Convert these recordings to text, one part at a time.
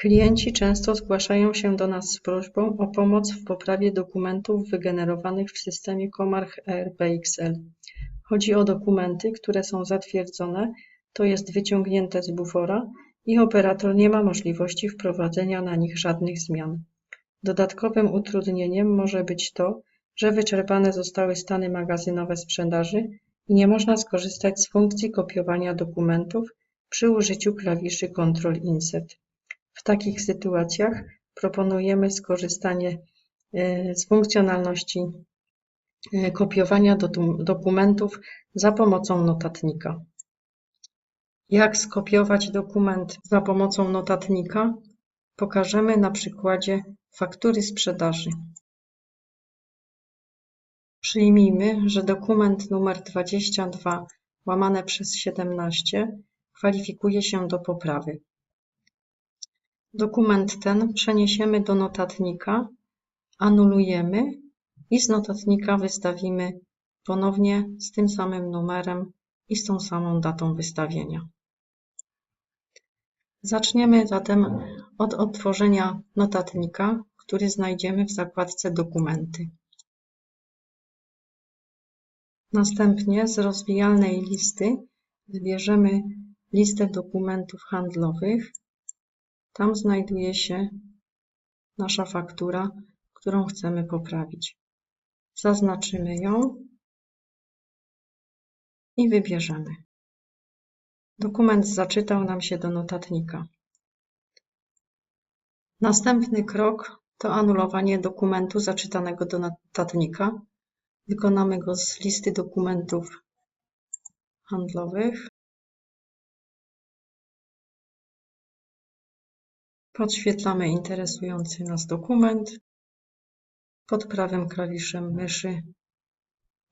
Klienci często zgłaszają się do nas z prośbą o pomoc w poprawie dokumentów wygenerowanych w systemie Comarch ERP-XL. Chodzi o dokumenty, które są zatwierdzone, to jest wyciągnięte z bufora i operator nie ma możliwości wprowadzenia na nich żadnych zmian. Dodatkowym utrudnieniem może być to, że wyczerpane zostały stany magazynowe sprzedaży i nie można skorzystać z funkcji kopiowania dokumentów przy użyciu klawiszy Ctrl-Insert. W takich sytuacjach proponujemy skorzystanie e, z funkcjonalności e, kopiowania dokumentów za pomocą notatnika. Jak skopiować dokument za pomocą notatnika, pokażemy na przykładzie faktury sprzedaży. Przyjmijmy, że dokument numer 22 łamane przez 17 kwalifikuje się do poprawy. Dokument ten przeniesiemy do notatnika, anulujemy i z notatnika wystawimy ponownie z tym samym numerem i z tą samą datą wystawienia. Zaczniemy zatem od odtworzenia notatnika, który znajdziemy w zakładce Dokumenty. Następnie z rozwijalnej listy wybierzemy listę dokumentów handlowych. Tam znajduje się nasza faktura, którą chcemy poprawić. Zaznaczymy ją i wybierzemy. Dokument zaczytał nam się do notatnika. Następny krok to anulowanie dokumentu zaczytanego do notatnika. Wykonamy go z listy dokumentów handlowych. Podświetlamy interesujący nas dokument. Pod prawym klawiszem myszy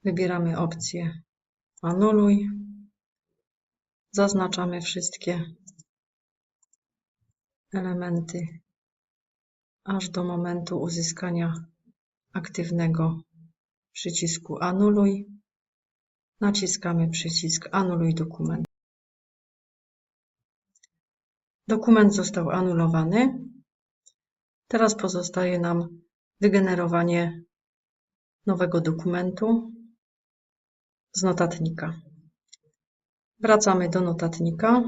wybieramy opcję Anuluj. Zaznaczamy wszystkie elementy aż do momentu uzyskania aktywnego przycisku Anuluj. Naciskamy przycisk Anuluj dokument. Dokument został anulowany. Teraz pozostaje nam wygenerowanie nowego dokumentu z notatnika. Wracamy do notatnika.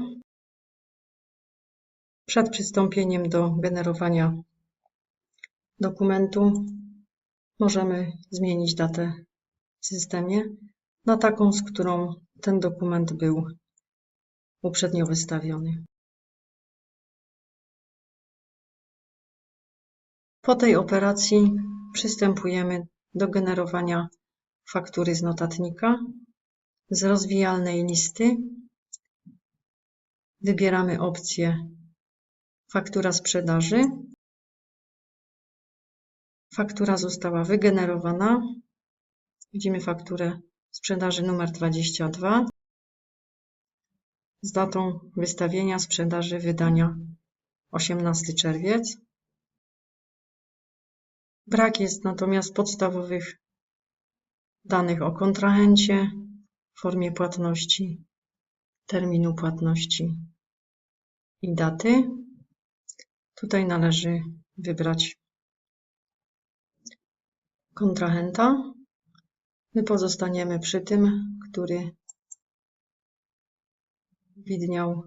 Przed przystąpieniem do generowania dokumentu możemy zmienić datę w systemie na taką, z którą ten dokument był uprzednio wystawiony. Po tej operacji przystępujemy do generowania faktury z notatnika z rozwijalnej listy wybieramy opcję Faktura sprzedaży. Faktura została wygenerowana. Widzimy fakturę sprzedaży numer 22 z datą wystawienia sprzedaży wydania 18 czerwiec. Brak jest natomiast podstawowych danych o kontrahencie, formie płatności, terminu płatności i daty. Tutaj należy wybrać kontrahenta. My pozostaniemy przy tym, który widniał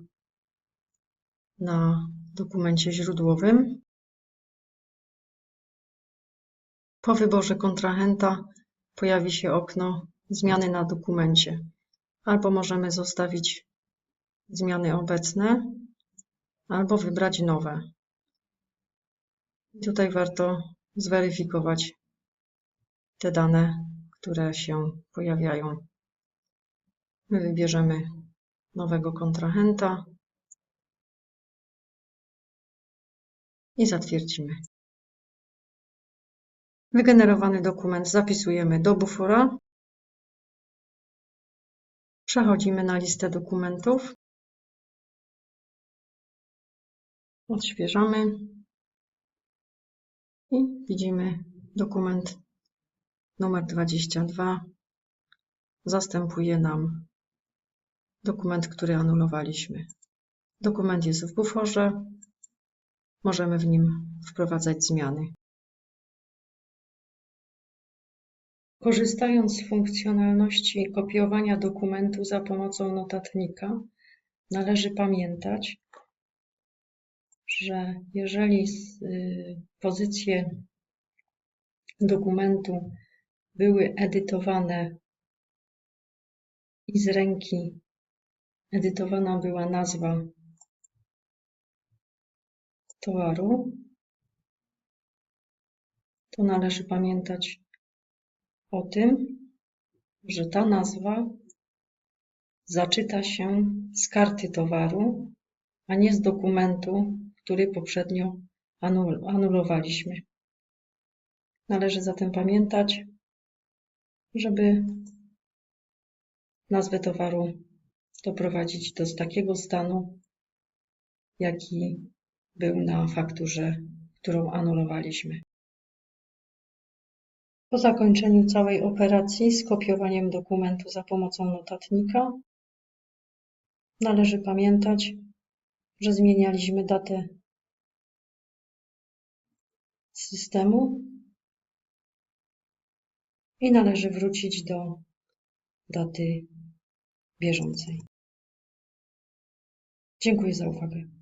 na dokumencie źródłowym. Po wyborze kontrahenta pojawi się okno zmiany na dokumencie. Albo możemy zostawić zmiany obecne, albo wybrać nowe. Tutaj warto zweryfikować te dane, które się pojawiają. My wybierzemy nowego kontrahenta i zatwierdzimy. Wygenerowany dokument zapisujemy do bufora Przechodzimy na listę dokumentów. Odświeżamy i widzimy dokument numer 22 zastępuje nam dokument, który anulowaliśmy. Dokument jest w buforze. możemy w nim wprowadzać zmiany. Korzystając z funkcjonalności kopiowania dokumentu za pomocą notatnika, należy pamiętać, że jeżeli y, pozycje dokumentu były edytowane i z ręki edytowana była nazwa towaru, to należy pamiętać o tym, że ta nazwa zaczyta się z karty towaru, a nie z dokumentu, który poprzednio anul anulowaliśmy. Należy zatem pamiętać, żeby nazwę towaru doprowadzić do takiego stanu, jaki był na fakturze, którą anulowaliśmy. Po zakończeniu całej operacji z kopiowaniem dokumentu za pomocą notatnika należy pamiętać, że zmienialiśmy datę systemu i należy wrócić do daty bieżącej. Dziękuję za uwagę.